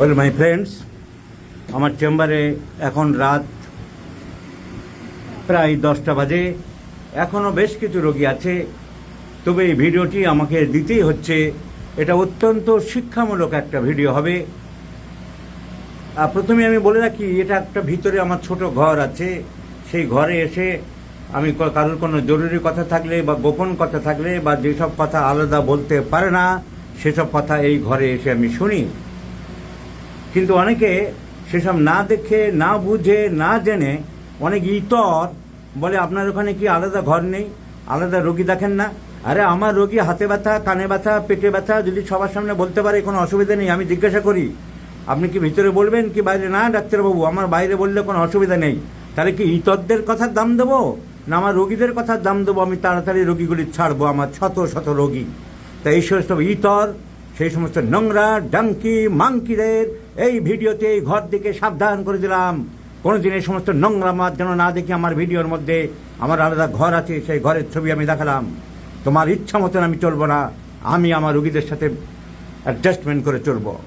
Well my friends আমার চেম্বারে এখন রাত প্রায় দশটা বাজে। এখনও বেশ কিছু রোগী আছে। তবে এই ভিডিওটি আমাকে দিতেই হচ্ছে। এটা অত্যন্ত শিক্ষামূলক একটা ভিডিও হবে। আর প্রথমে আমি বলে রাখি, এটা একটা ভিতরে আমার ছোট ঘর আছে। সেই ঘরে এসে আমি কারোর কোনো জরুরি কথা থাকলে বা গোপন কথা থাকলে বা যেসব কথা আলাদা বলতে পারে না, সেসব কথা এই ঘরে এসে আমি শুনি। কিন্তু অনেকে সেসব না দেখে, না বুঝে, না জেনে অনেক ইতর বলে, আপনার ওখানে কি আলাদা ঘর নেই? আলাদা রোগী দেখেন না? আরে, আমার রোগী হাতে ব্যথা, কানে ব্যথা, পেটে ব্যথা, যদি সবার সামনে বলতে পারে কোনো অসুবিধা নেই, আমি জিজ্ঞাসা করি, আপনি কি ভিতরে বলবেন কি বাইরে? না, ডাক্তারবাবু, আমার বাইরে বললে কোনো অসুবিধা নেই। তাহলে কি ইতরদের কথার দাম দেবো? না, আমার রোগীদের কথার দাম দেবো? আমি তাড়াতাড়ি রোগীগুলি ছাড়বো, আমার শত শত রোগী। তাই এই সমস্ত ইতর, সেই সমস্ত নোংরা, ডাঙ্কি মাংকিদের এই ভিডিওতে এই ঘর দিকে সাবধান করে দিলাম। কোনোদিন এই সমস্ত নোংরা মাছ যেন না দেখি আমার ভিডিওর মধ্যে। আমার আলাদা ঘর আছে, সেই ঘরের ছবি আমি দেখালাম। তোমার ইচ্ছা মতন আমি চলবো না। আমি আমার রুগীদের সাথে অ্যাডজাস্টমেন্ট করে চলবো।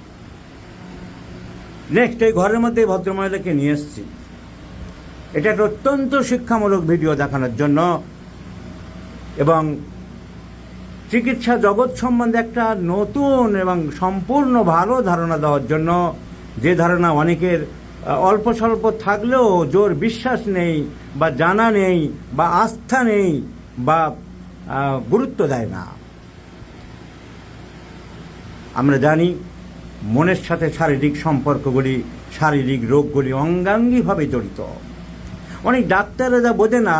নেক্সট এই ঘরের মধ্যে ভদ্রমহিলাকে নিয়ে এসেছি। এটা একটা অত্যন্ত শিক্ষামূলক ভিডিও দেখানোর জন্য। এবং চিকিৎসা জগৎ সম্বন্ধে একটা নতুন এবং সম্পূর্ণ ভালো ধারণা দেওয়ার জন্য যে ধারণা অনেকের অল্প স্বল্প থাকলেও জোর বিশ্বাস নেই বা জানা নেই বা আস্থা নেই বা গুরুত্ব দেয় না। আমরা জানি মনের সাথে শারীরিক সম্পর্কগুলি, শারীরিক রোগগুলি অঙ্গাঙ্গিভাবে জড়িত। অনেক ডাক্তাররা যা বোঝে না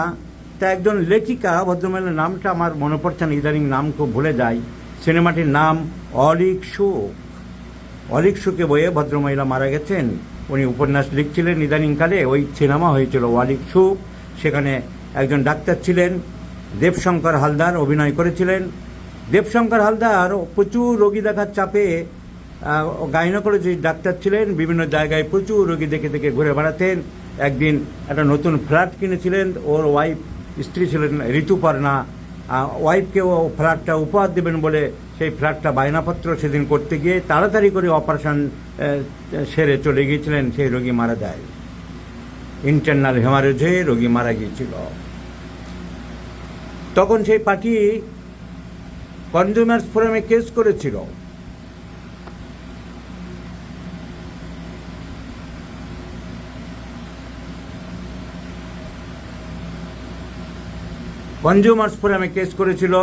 তা একজন লেখিকা, ভদ্রমহিলার নামটা আমার মনে পড়ছে না, ইদানিং নাম খুব ভুলে যাই। সিনেমাটির নাম অলিক সুখ। অলিক সুখে বইয়ে ভদ্রমহিলা মারা গেছেন। উনি উপন্যাস লিখছিলেন ইদানিংকালে, ওই সিনেমা হয়েছিল অলিক সুখ। সেখানে একজন ডাক্তার ছিলেন, দেবশঙ্কর হালদার অভিনয় করেছিলেন। দেবশঙ্কর হালদার প্রচুর রোগী দেখার চাপে গাইনোকোলজি ডাক্তার ছিলেন, বিভিন্ন জায়গায় প্রচুর রোগী দেখে দেখে ঘুরে বেড়াতেন। একদিন একটা নতুন ফ্ল্যাট কিনেছিলেন, ওর ওয়াইফ স্ত্রী ছিলেন ঋতুপর্ণা আহ, ওয়াইফকে ও ফ্ল্যাটটা উপহার দেবেন বলে সেই ফ্ল্যাটটা বায়নাপত্র সেদিন করতে গিয়ে তাড়াতাড়ি করে অপারেশন সেরে চলে গিয়েছিলেন সেই রোগী মারা যায়। ইন্টারনাল হেমারেজে রোগী মারা গিয়েছিল। তখন সেই পার্টি কনজিউমার্স ফোরামে কেস করেছিল। কনজিউমার্স ফোরামে কেস করেছিল।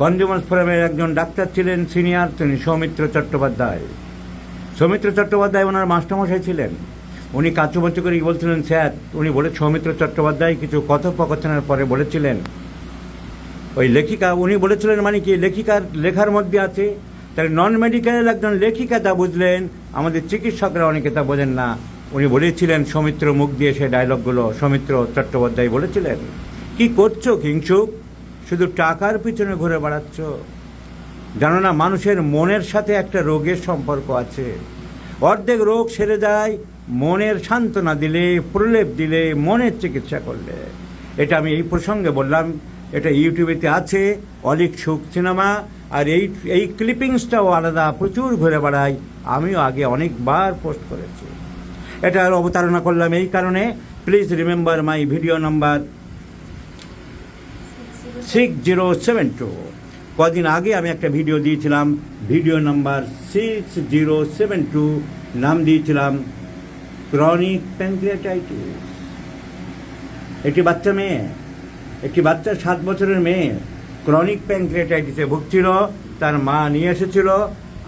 কনজিউমার্স ফোরামের একজন ডাক্তার ছিলেন সিনিয়র, তিনি সৌমিত্র চট্টোপাধ্যায়। সৌমিত্র চট্টোপাধ্যায় ওনার মাস্টারমশাই ছিলেন। উনি কাচুমাচু করে বলছিলেন, স্যার, উনি বলে সৌমিত্র চট্টোপাধ্যায় কিছু কথোপকথনের পরে বলেছিলেন, ওই লেখিকা, উনি বলেছিলেন মানে কি, লেখিকার লেখার মধ্যে আছে? তাহলে নন মেডিকেলের একজন লেখিকা তা বুঝলেন, আমাদের চিকিৎসকরা অনেকে তা বোঝেন না। উনি বলেছিলেন, সৌমিত্র মুখ দিয়ে সেই ডায়লগগুলো সৌমিত্র চট্টোপাধ্যায় বলেছিলেন। কি করছ কিংসুক শুধু টাকার পিছনে ঘুরে বেড়াচ্ছ। জানো না মানুষের মনের সাথে একটা রোগের সম্পর্ক আছে। অর্ধেক রোগ সেরে যায়, মনের সান্ত্বনা দিলে, প্রলেপ দিলে, মনের চিকিৎসা করলে। এটা আমি এই প্রসঙ্গে বললাম, এটা ইউটিউবেতে আছে, অলিক সুখ সিনেমা, আর এই এই ক্লিপিংসটাও আলাদা, প্রচুর ঘুরে বেড়াই আমিও আগে অনেকবার পোস্ট করেছি। এটার অবতারণা করলাম এই কারণে, please remember my video number six zero seven two কদিন আগে আমি একটা ভিডিও দিয়েছিলাম, video number six zero seven two নাম দিয়েছিলাম ক্রনিক প্যানক্রিয়াটাইটিস। একটি বাচ্চা মেয়ে, একটি বাচ্চা সাত বছরের মেয়ে, ক্রনিক প্যানক্রিয়াটাইটিসে ভুগছিল, তার মা নিয়ে এসেছিল।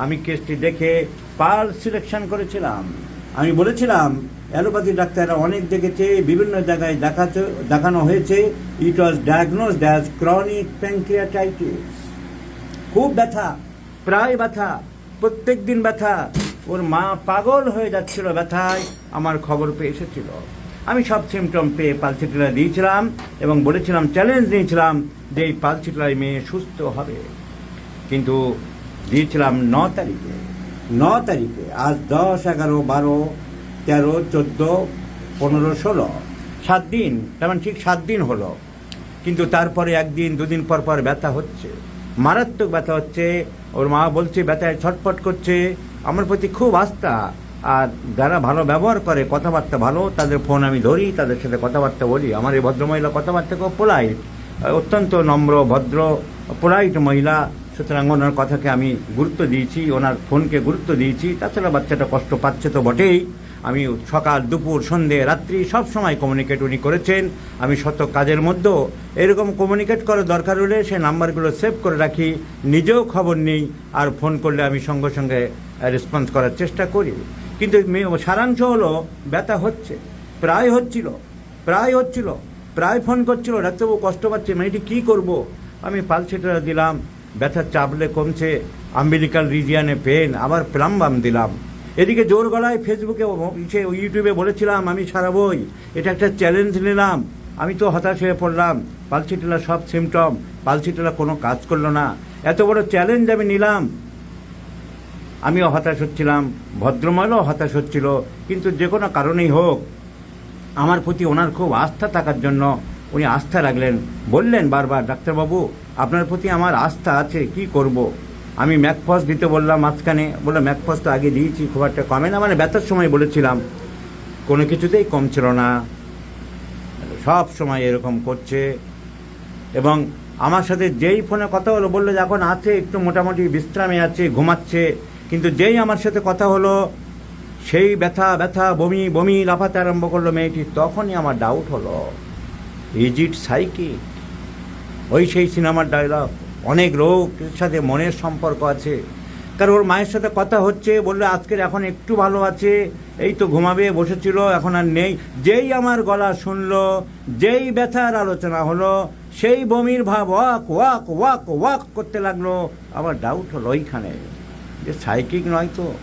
আমি কেসটি দেখে পাল সিলেকশন করেছিলাম। আমি বলেছিলাম অ্যালোপ্যাথি ডাক্তাররা অনেক দেখেছে, বিভিন্ন জায়গায় দেখাচ্ছে, দেখানো হয়েছে। It was diagnosed as chronic pancreatitis খুব ব্যথা, প্রায় ব্যথা, প্রত্যেক দিন ব্যথা। ওর মা পাগল হয়ে যাচ্ছিল ব্যথায়, আমার খবর পেয়ে এসেছিল। আমি সব সিমটম পেয়ে পালসিটিলা দিয়েছিলাম এবং বলেছিলাম চ্যালেঞ্জ নিয়েছিলাম যে এই পালসিটিলায় মেয়ে সুস্থ হবে। কিন্তু দিয়েছিলাম ন তারিখে ন তারিখে, আজ দশ, এগারো, বারো তেরো, চোদ্দ, পনেরো, ষোলো। সাত দিন তেমন মানে ঠিক সাত দিন হলো। কিন্তু তারপরে একদিন, দুদিন পর পর ব্যথা হচ্ছে। মারাত্মক ব্যথা হচ্ছে। ওর মা বলছে, ব্যথায় ছটফট করছে। আমার প্রতি খুব আস্থা। আর যারা ভালো ব্যবহার করে, কথাবার্তা ভালো, তাদের ফোন আমি ধরি, তাদের সাথে কথাবার্তা বলি। আমার এই ভদ্রমহিলা কথাবার্তা খুব পোলাইট অত্যন্ত নম্র, ভদ্র পোলাইট মহিলা। সুতরাং ওনার কথাকে আমি গুরুত্ব দিয়েছি, ওনার ফোনকে গুরুত্ব দিয়েছি। তাছাড়া বাচ্চাটা কষ্ট পাচ্ছে তো বটেই। আমি সকাল, দুপুর, সন্ধে, রাত্রি সব সময় কমিউনিকেট উনি করেছেন। আমি শত কাজের মধ্যেও এরকম কমিউনিকেট করার দরকার হলে সে নাম্বারগুলো সেভ করে রাখি। নিজেও খবর নিই, আর ফোন করলে আমি সঙ্গে সঙ্গে রেসপন্স করার চেষ্টা করি। কিন্তু সারাংশ হলো ব্যথা হচ্ছে, প্রায় হচ্ছিল প্রায় হচ্ছিল, প্রায় ফোন করছিল, ডাক্তারবাবু কষ্ট পাচ্ছে মেয়েটি কী করব? আমি পালসেটা দিলাম ব্যথা চাপলে কমছে আম্বিলিকাল রিজিয়ানে পেন আবার প্লাম্বাম দিলাম। এদিকে জোর গলায় ফেসবুকে ইসে ইউটিউবে বলেছিলাম, আমি সারাবই এটা একটা চ্যালেঞ্জ নিলাম। আমি তো হতাশ হয়ে পড়লাম। পালসিটেলা সব সিমটম পালসিটেলা কোনো কাজ করল না। এত বড় চ্যালেঞ্জ আমি নিলাম। আমিও হতাশ হচ্ছিলাম, ভদ্রমহলও হতাশ হচ্ছিল, কিন্তু যে কোনো কারণেই হোক, আমার প্রতি ওনার খুব আস্থা থাকার জন্য উনি আস্থা রাখলেন। বললেন বারবার, ডাক্তারবাবু, আপনার প্রতি আমার আস্থা আছে, কি করব। আমি ম্যাকফস দিতে বললাম মাঝখানে বলে ম্যাকফস তো আগে দিয়েছি, খুব একটা কমে না। মানে ব্যথার সময় বলেছিলাম, কোনো কিছুতেই কম ছিল না। সব সময় এরকম করছে। এবং আমার সাথে যেই ফোনে কথা হলো, বলল যে এখন আছে, একটু মোটামুটি বিশ্রামে আছে, ঘুমাচ্ছে। কিন্তু যেই আমার সাথে কথা হলো, সেই ব্যথা ব্যথা, বমি বমি লাফাতে আরম্ভ করল মেয়েটি। তখনই আমার ডাউট হলো। ইজ ইট সাইকিক ওই সেই সিনেমার ডায়লগ অনেক রোগের সাথে মনের সম্পর্ক আছে। কারণ ওর মায়ের সাথে কথা হচ্ছে, বলল আজকের এখন একটু ভালো আছে, এই তো ঘুমাবে, বসেছিল, এখন আর নেই। যেই আমার গলা শুনলো, যেই ব্যথার আলোচনা হলো, সেই বমির ভাব ওয়াক ওয়াক ওয়াক ওয়াক করতে লাগল। আমার ডাউট হলো ওইখানে। যে সাইকিক নয় তো।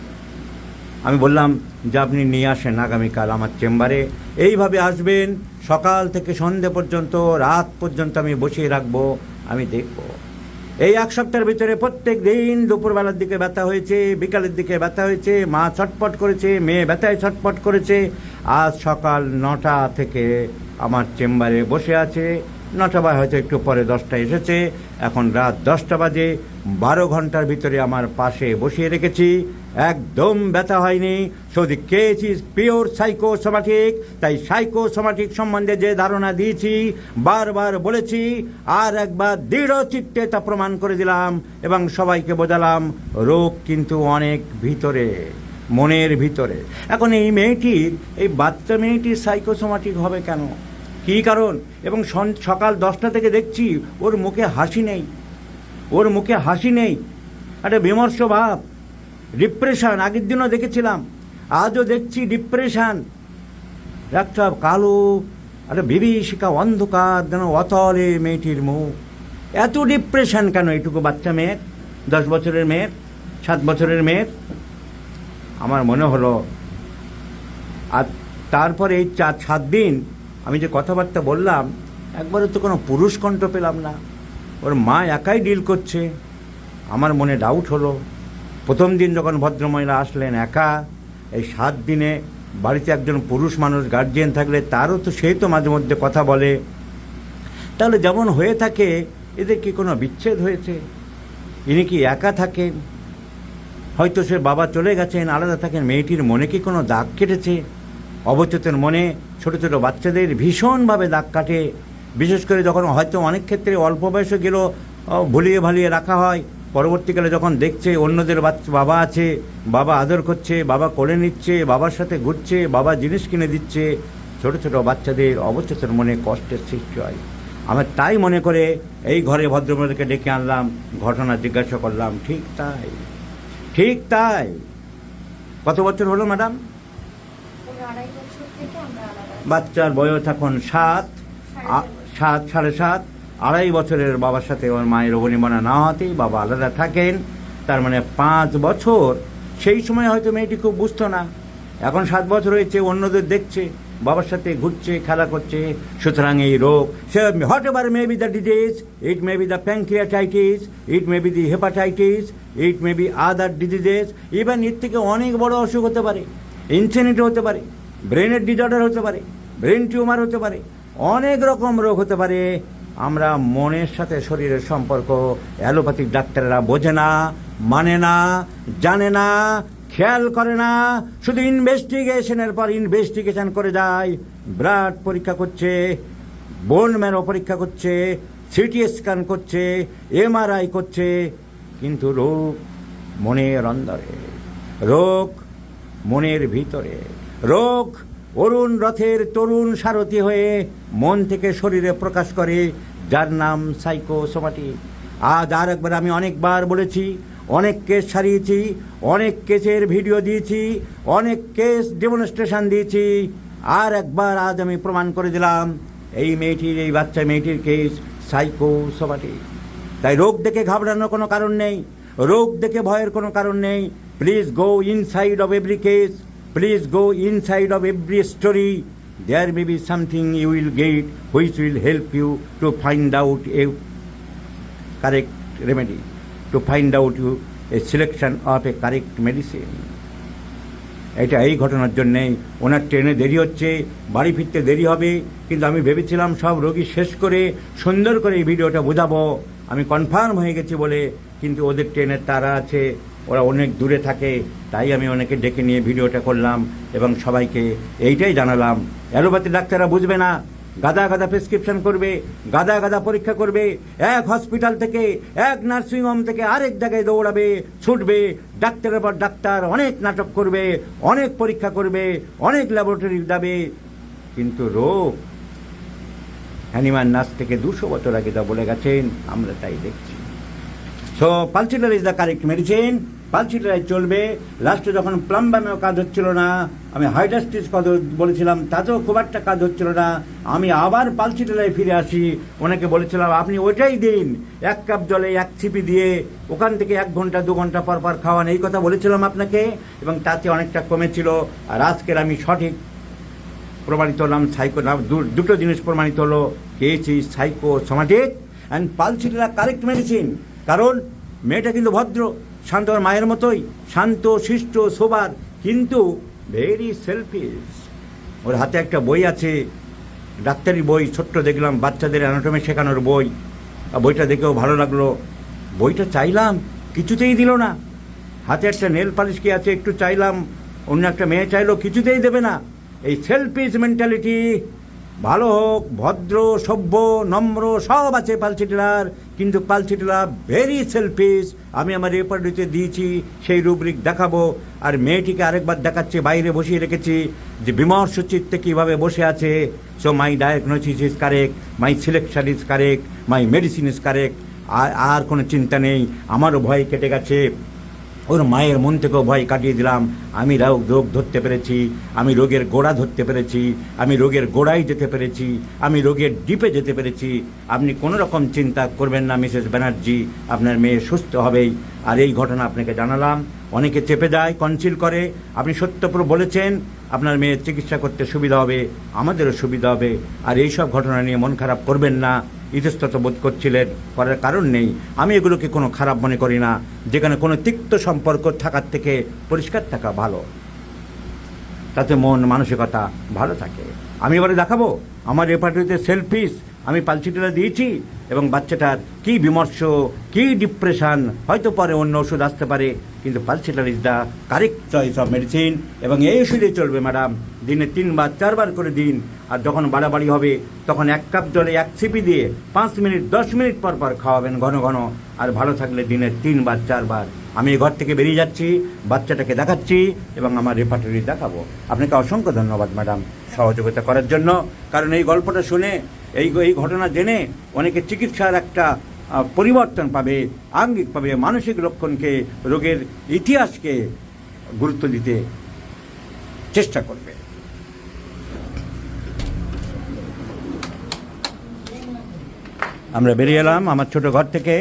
আমি বললাম, যে আপনি নিয়ে আসেন আগামীকাল আমার চেম্বারে। এইভাবে আসবেন, সকাল থেকে সন্ধে পর্যন্ত, রাত পর্যন্ত আমি বসিয়ে রাখব, আমি দেখব। এই এক সপ্তাহের ভিতরে প্রত্যেক দিন দুপুরবেলার দিকে ব্যথা হয়েছে, বিকালের দিকে ব্যথা হয়েছে, মা ছটপট করেছে, মেয়ে ব্যথায় ছটপট করেছে। আজ সকাল নটা থেকে আমার চেম্বারে বসে আছে নটা বা হয়তো একটু পরে দশটা এসেছে। এখন রাত দশটা বাজে। বারো ঘণ্টার ভিতরে আমার পাশে বসিয়ে রেখেছি। একদম ব্যথা হয়নি। So the case is pure psychosomatic, তাই সাইকোসোমাটিক সম্বন্ধে যে ধারণা দিয়েছি, বারবার বলেছি, আর একবার দৃঢ় চিত্তে তা প্রমাণ করে দিলাম এবং সবাইকে বোঝালাম, রোগ কিন্তু অনেক ভিতরে, মনের ভিতরে। এখন এই মেয়েটির, এই বাচ্চা মেয়েটির সাইকোসোমাটিক হবে কেন? কী কারণ? এবং সকাল দশটা থেকে দেখছি ওর মুখে হাসি নেই। ওর মুখে হাসি নেই। একটা বিমর্ষ ভাব। ডিপ্রেশান আগের দিনও দেখেছিলাম। আজও দেখছি ডিপ্রেশান একটা কালো একটা বিভীষিকা অন্ধকার, যেন অতলে মেয়েটির মুখ। এত ডিপ্রেশান কেন এইটুকু বাচ্চা মেয়ের? দশ বছরের মেয়ের? সাত বছরের মেয়ের? আমার মনে হলো, আর তারপরে এই চার, সাত দিন আমি যে কথাবার্তা বললাম, একবারও তো কোনো পুরুষ কণ্ঠ পেলাম না। ওর মা একাই ডিল করছে। আমার মনে ডাউট হলো। প্রথম দিন যখন ভদ্রমহিলা আসলেন একা, এই সাত দিনে বাড়িতে একজন পুরুষ মানুষ গার্জিয়ান থাকলে তারও তো সেই তো মাঝে মধ্যে কথা বলে। তাহলে যেমন হয়ে থাকে, এদের কি কোনো বিচ্ছেদ হয়েছে? ইনি কি একা থাকেন? হয়তো সে বাবা চলে গেছেন, আলাদা থাকেন, মেয়েটির মনে কি কোনো দাগ কেটেছে? অবচেতন মনে ছোট ছোট বাচ্চাদের ভীষণভাবে দাগ কাটে। বিশেষ করে যখন হয়তো অনেক ক্ষেত্রে অল্প বয়সে গেলেও ভুলিয়ে ভালিয়ে রাখা হয়। পরবর্তীকালে যখন দেখছে অন্যদের বাচ্চা বাবা আছে, বাবা আদর করছে, বাবা কোলে নিচ্ছে, বাবার সাথে ঘুরছে, বাবা জিনিস কিনে দিচ্ছে, ছোট ছোট বাচ্চাদের অবচেতন মনে কষ্টের সৃষ্টি হয়। আমার তাই মনে করে এই ঘরে ভদ্রমহিলাকে ডেকে আনলাম, ঘটনা জিজ্ঞাসা করলাম, ঠিক তাই ঠিক তাই, কত বছর হলো, ম্যাডাম ওর আড়াই বছর থেকে আমরা আলাদা আছি। বাচ্চার বয়স এখন সাত সাত, সাড়ে সাত। আড়াই বছরের বাবার সাথে ওর মায়ের অবনিমনা না হতেই বাবা আলাদা থাকেন। তার মানে পাঁচ বছর, সেই সময় হয়তো মেয়েটি খুব বুঝতো না। এখন সাত বছর হয়েছে, অন্যদের দেখছে, বাবার সাথে ঘুরছে, খেলা করছে। সুতরাং এই রোগ, সে whatever may be the disease, it may be the pancreatitis it may be the hepatitis, it may be other diseases. Even এর থেকে অনেক বড় অসুখ হতে পারে ইনসেনিটি হতে পারে। ব্রেনের ডিজর্ডার হতে পারে ব্রেন টিউমার হতে পারে, অনেক রকম রোগ হতে পারে। আমরা মনের সাথে শরীরের সম্পর্ক, অ্যালোপ্যাথিক ডাক্তাররা বোঝে না মানে না, জানে না, খেয়াল করে না। শুধু ইনভেস্টিগেশনের পর ইনভেস্টিগেশন করে যায়। ব্লাড পরীক্ষা করছে বোন ম্যারো পরীক্ষা করছে সিটি স্ক্যান করছে এমআরআই করছে। কিন্তু রোগ মনের অন্দরে, রোগ মনের ভিতরে। রোগ, অরুণ রথের তরুণ সারথি হয়ে মন থেকে শরীরে প্রকাশ করে, যার নাম সাইকোসোমাটিক আজ আর একবার আমি অনেকবার বলেছি, অনেক কেস সারিয়েছি, অনেক কেসের ভিডিও দিয়েছি, অনেক কেস ডেমনস্ট্রেশন দিয়েছি। আর একবার আজ আমি প্রমাণ করে দিলাম, এই মেয়েটির, এই বাচ্চা মেয়েটির কেস সাইকোসোমাটিক তাই রোগ দেখে ঘাবড়ানোর কোনো কারণ নেই, রোগ দেখে ভয়ের কোনো কারণ নেই। Please go inside of every case. Please go inside of every story there may be something you will get which will help you to find out a correct remedy to find out you a selection of a correct medicine এটা এই ঘটনার জন্যেই ওনার ট্রেনে দেরি হচ্ছে, বাড়ি ফিরতে দেরি হবে, কিন্তু আমি ভেবেছিলাম সব রোগী শেষ করে, সুন্দর করে এই ভিডিওটা বোঝাবো। আমি কনফার্ম হয়ে গেছি বলে, কিন্তু ওদের ট্রেনের তারা আছে ওরা অনেক দূরে থাকে, তাই আমি অনেকে ডেকে নিয়ে ভিডিওটা করলাম এবং সবাইকে এইটাই জানালাম। অ্যালোপ্যাথি ডাক্তাররা বুঝবে না, গাদা গাদা প্রেসক্রিপশন করবে, গাদা গাদা পরীক্ষা করবে, এক হসপিটাল থেকে এক নার্সিংহোম থেকে আরেক জায়গায় দৌড়াবে, ছুটবে, ডাক্তারের পর ডাক্তার অনেক নাটক করবে, অনেক পরীক্ষা করবে, অনেক ল্যাবরেটরি যাবে কিন্তু রোগ হ্যানিমান নাচ থেকে দুশো বছর আগে যা বলে গেছেন, আমরা তাই দেখছি। So pulsatilla is the correct medicine পালসিটারাই চলবে। লাস্টে যখন প্লাম্বামেও কাজ হচ্ছিল না, আমি হাইডাস্টিস কথা বলেছিলাম, তাতেও খুব একটা কাজ হচ্ছিল না। আমি আবার পালসিটারাই ফিরে আসি, ওনাকে বলেছিলাম, আপনি ওইটাই দিন, এক কাপ জলে এক ছিপি দিয়ে ওখান থেকে এক ঘণ্টা, দু ঘণ্টা পর পর খাওয়ান। এই কথা বলেছিলাম আপনাকে, এবং তাতে অনেকটা কমেছিল, আর আজকের আমি সঠিক প্রমাণিত হলাম সাইকো না দু- দুটো জিনিস প্রমাণিত হলো, খেয়েছি psychosomatic and pulsatilla correct medicine কারণ মেয়েটা কিন্তু ভদ্র। শান্ত ওর মায়ের মতোই, শান্ত, শিষ্ট, সোবার, কিন্তু ভেরি সেলফিশ ওর হাতে একটা বই আছে, ডাক্তারি বই, ছোট্ট দেখলাম, বাচ্চাদের অ্যানাটমি শেখানোর বই। বইটা দেখেও ভালো লাগল। বইটা চাইলাম, কিছুতেই দিল না। হাতে একটা নেল পালিশ কি আছে, একটু চাইলাম, অন্য একটা মেয়ে চাইলো, কিছুতেই দেবে না। এই সেলফিশ মেন্টালিটি ভালো হোক, ভদ্র, সভ্য, নম্র, সব আছে পালচিটিলার কিন্তু পালচিটিলা ভেরি সেলফিস আমি আমার রেপার্টিতে দিয়েছি, সেই রুব্রিক দেখাবো। আর মেয়েটিকে আরেকবার দেখাচ্ছি, বাইরে বসিয়ে রেখেছি যে বিমর্ষ চিত্তে কীভাবে বসে আছে। So my diagnosis is correct my selection is correct my medicine is correct আর আর কোনো চিন্তা নেই, আমারও ভয় কেটে গেছে। ওর মায়ের মন থেকেও ভয় কাটিয়ে দিলাম। আমি রোগ রোগ ধরতে পেরেছি, আমি রোগের গোড়া ধরতে পেরেছি, আমি রোগের গোড়ায় যেতে পেরেছি, আমি রোগের ডিপে যেতে পেরেছি। আপনি কোনো রকম চিন্তা করবেন না, মিসেস ব্যানার্জি, আপনার মেয়ে সুস্থ হবেই। আর এই ঘটনা আপনাকে জানালাম। অনেকে চেপে যায়, কনসিল করে। আপনি সত্যপুর বলেছেন, আপনার মেয়ের চিকিৎসা করতে সুবিধা হবে, আমাদেরও সুবিধা হবে। আর এই সব ঘটনা নিয়ে মন খারাপ করবেন না। ইতস্তত বোধ করছিলেন, করার কারণ নেই। আমি এগুলোকে কোনো খারাপ মনে করি না। যেখানে কোনো তিক্ত সম্পর্ক থাকার থেকে পরিষ্কার থাকা ভালো। তাতে মন, মানসিকতা ভালো থাকে। আমি এবারে দেখাবো, আমার রেপার্টরিতে সেলফিস আমি পালসিটিটা দিয়েছি এবং বাচ্চাটার কি বিমর্ষ, কি ডিপ্রেশন হয়তো পরে অন্য ওষুধ আসতে পারে, কিন্তু pulsatilla is the correct choice of medicine এবং এই ওষুধে চলবে ম্যাডাম দিনে তিনবার, চারবার করে দিন। আর যখন বাড়াবাড়ি হবে, তখন এক কাপ জলে এক ছিপি দিয়ে পাঁচ মিনিট, দশ মিনিট পর পর খাওয়াবেন ঘন ঘন। আর ভালো থাকলে দিনে তিনবার, চারবার। আমি ঘর থেকে বেরিয়ে যাচ্ছি, বাচ্চাটাকে দেখাচ্ছি এবং আমার রেপার্টরি দেখাবো। আপনাকে অসংখ্য ধন্যবাদ ম্যাডাম সহযোগিতা করার জন্য। কারণ এই গল্পটা শুনে এই এই ঘটনা জেনে অনেকে চিকিৎসার একটা পরিবর্তন পাবে আঙ্গিক পাবে মানসিক লক্ষণকে রোগের ইতিহাসকে গুরুত্ব দিতে চেষ্টা করবে আমরা বেরিয়ে এলাম আমার ছোট ঘর থেকে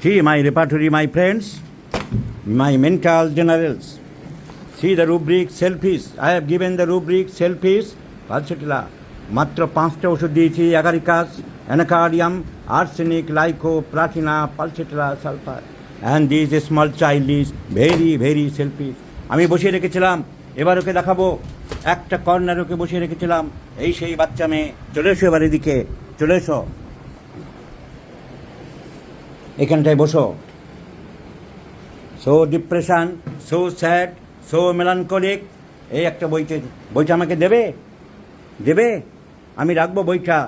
See my repertory, my friends, my mental generals. See the rubric selfish. I have given the rubric selfish. Pulsatilla মাত্র পাঁচটা ওষুধ দিয়েছি agaricus anacardium arsenic, lyco, platina pulsatilla sulphur. And this a small child very very selfish আমি বসিয়ে রেখেছিলাম, এবার ওকে দেখাবো, একটা কর্নার ওকে বসিয়ে রেখেছিলাম। এই সেই বাচ্চা মেয়ে, চলে এসো এবার এদিকে, চলে এসো। এখানটায় বসো। So depression so sad so melancholic এই একটা বইতে, বইটা আমাকে দেবে? দেবে? আমি রাখব বইটা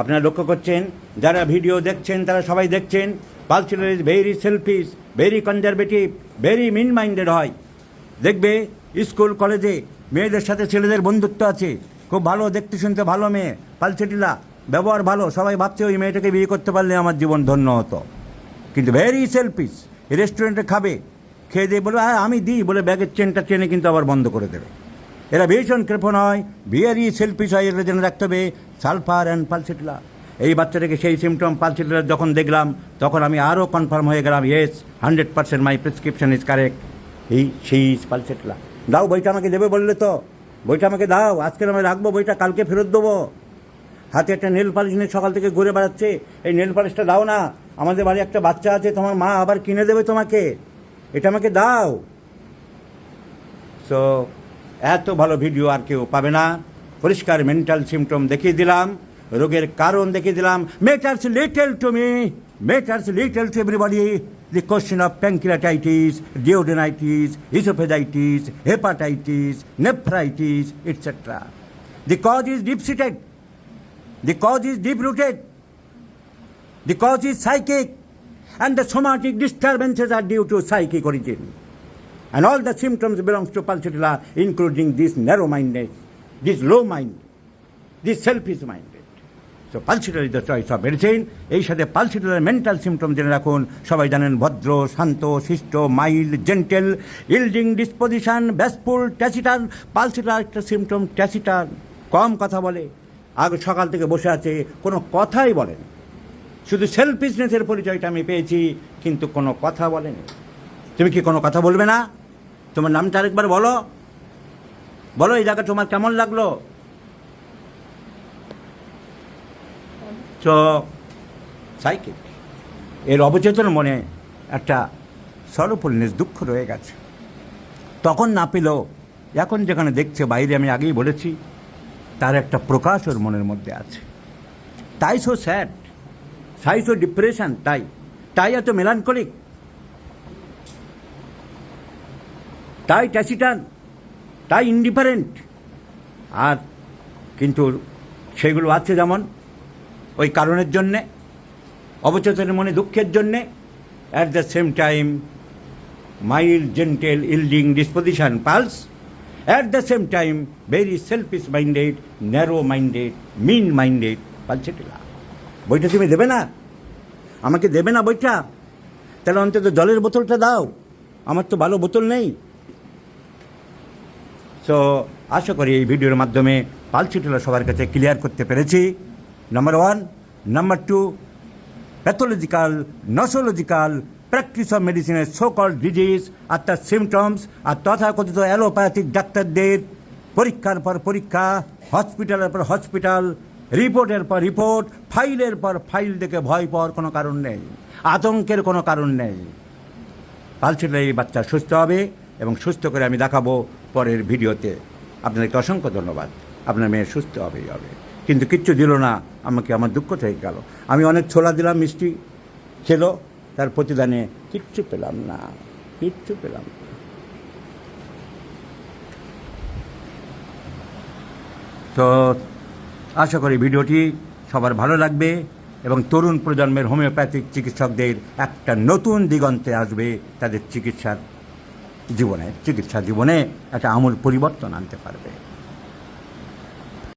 আপনারা লক্ষ্য করছেন, যারা ভিডিও দেখছেন তারা সবাই দেখছেন pulsatilla is very selfish very conservative very mean minded হয়। দেখবে, স্কুল, কলেজে মেয়েদের সাথে ছেলেদের বন্ধুত্ব আছে। খুব ভালো, দেখতে শুনতে ভালো মেয়ে। পালচেটিলা ব্যবহার ভালো, সবাই ভাবছে ওই মেয়েটাকে বিয়ে করতে পারলে আমার জীবন ধন্য হতো। কিন্তু ভেরি সেলফিশ রেস্টুরেন্টে খাবে, খেয়ে দিয়ে বলে হ্যাঁ আমি দিই, বলে ব্যাগের চেনটা চেনে কিন্তু আবার বন্ধ করে দেবে। এরা ভীষণ হয়। ভেরি সেলফিশ হয় এরা যেন রাখতে হবে, সালফার অ্যান্ড পালসিটলা। এই বাচ্চাটাকে সেই সিমটম পালসিটলা যখন দেখলাম, তখন আমি আরও কনফার্ম হয়ে গেলাম yes hundred percent my prescription is correct এই সেই ইজ পালসিটলা। দাও, বইটা আমাকে দেবে বললে তো। বইটা আমাকে দাও, আজকে আমি রাখব বইটা, কালকে ফেরত দেবো। হাতে একটা নেল পালিশ নিয়ে সকাল থেকে ঘুরে বেড়াচ্ছে। এই নেল পালিশটা দাও না। আমাদের বাড়ি একটা বাচ্চা আছে, তোমার মা আবার কিনে দেবে তোমাকে। এটা আমাকে দাও। সো এত ভালো ভিডিও আর কেউ পাবে না পরিষ্কার মেন্টাল সিমটম দেখিয়ে দিলাম, রোগের কারণ দেখিয়ে দিলাম matters little to me matters little to everybody the question of pancreatitis duodenitis oesophagitis hepatitis nephritis etcetera the cause is deep seated The cause is deep rooted. The cause is psychic. And the somatic disturbances are due to psychic origin. And all the symptoms belongs to Palchitila, including this narrow mindedness, this low mind, this selfish minded. So Palchitila is the choice of এই সাথে পালসিটালের mental symptom জেনে রাখুন। সবাই জানেন ভদ্র শান্ত শিষ্ট mild gentle yielding disposition bashful taciturn পালসিটার একটা সিমটম ট্যাসিটার কম কথা বলে। আগে সকাল থেকে বসে আছে। কোনো কথাই বলেন শুধু সেলফিশনেসের পরিচয়টা আমি পেয়েছি কিন্তু কোনো কথা বলেনি তুমি কি কোনো কথা বলবে না? তোমার নামটা আরেকবার বলো। বলো, এই জায়গা তোমার কেমন লাগল? তো সাইকিক এর অবচেতন মনে একটা সরপরিণেস দুঃখ রয়ে গেছে। তখন না পেলেও, এখন যেখানে দেখছে, বাইরে আমি আগেই বলেছি, তার একটা প্রকাশ ওর মনের মধ্যে আছে। তাই সো স্যাড তাই সো ডিপ্রেশন তাই তাই এত মেলানকলিক তাই ট্যাসিটান তাই ইন্ডিফারেন্ট আর কিন্তু সেগুলো আছে যেমন ওই কারণের জন্যে, অবচেতনের মনে দুঃখের জন্যে at the same time mild gentle yielding disposition puls at the same time very selfish minded narrow minded mean minded pulsatilla বইটা তুমি দেবে না? আমাকে দেবে না বইটা? তাহলে অন্তত জলের বোতলটা দাও। আমার তো ভালো বোতল নেই। সো আশা করি এই ভিডিওর মাধ্যমে পালছিটলা সবার কাছে ক্লিয়ার করতে পেরেছি। Number one number two pathological nosological practice of মেডিসিনের সো কল ডিজিজ আর তার সিমটমস আর তথাকথিত অ্যালোপ্যাথিক ডাক্তারদের পরীক্ষার পর পরীক্ষা হসপিটালের পর হসপিটাল রিপোর্টের পর রিপোর্ট ফাইলের পর ফাইল দেখে ভয় পাওয়ার কোনো কারণ নেই, আতঙ্কের কোনো কারণ নেই। পালছিটলা এই বাচ্চা সুস্থ হবে এবং সুস্থ করে আমি দেখাবো পরের ভিডিওতে আপনাদেরকে অসংখ্য ধন্যবাদ। আপনার মেয়ে সুস্থ হবেই হবে। কিন্তু কিচ্ছু দিল না, আমাকে আমার দুঃখ থেকে গেল। আমি অনেক ছোলা দিলাম, মিষ্টি খেলো, তার প্রতিদানে কিচ্ছু পেলাম না, কিচ্ছু পেলাম না। তো আশা করি ভিডিওটি সবার ভালো লাগবে এবং তরুণ প্রজন্মের হোমিওপ্যাথিক চিকিৎসকদের একটা নতুন দিগন্তে আসবে, তাদের চিকিৎসার জীবনে চিকিৎসা জীবনে একটা আমূল পরিবর্তন আনতে পারবে।